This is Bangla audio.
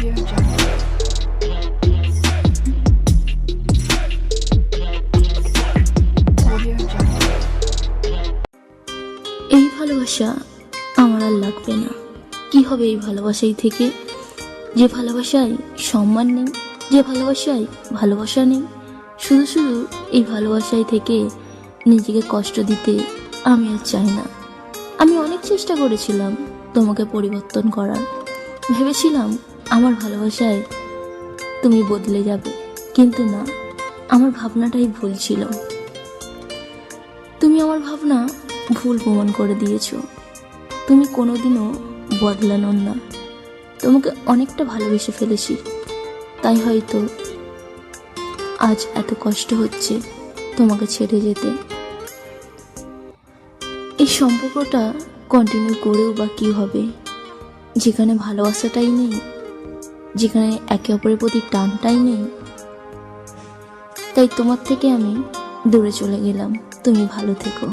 এই ভালোবাসা আমার আর লাগবে না। কি হবে এই ভালোবাসাই থেকে? যে ভালোবাসায় সম্মান নেই, যে ভালোবাসায় ভালোবাসা নেই, শুধু শুধু এই ভালোবাসায় থেকে নিজেকে কষ্ট দিতে আমি আর চাই না। আমি অনেক চেষ্টা করেছিলাম তোমাকে পরিবর্তন করার। ভেবেছিলাম আমার ভালোবাসায় তুমি বদলে যাবে। কিন্তু না, আমার ভাবনাটাই ভুল ছিল। তুমি আমার ভাবনা ভুল প্রমাণ করে দিয়েছ। তুমি কোনোদিনও বদলানোর না। তোমাকে অনেকটা ভালোবেসে ফেলেছি। তাই হয়তো আজ এত কষ্ট হচ্ছে তোমাকে ছেড়ে যেতে। এই সম্পর্কটা কন্টিনিউ করেও বা কী হবে? যেখানে ভালোবাসাটাই নেই যেখানে একে অপরের প্রতি টানটাই নেই। তাই তোমার থেকে আমি দূরে চলে গেলাম। তুমি ভালো থেকো।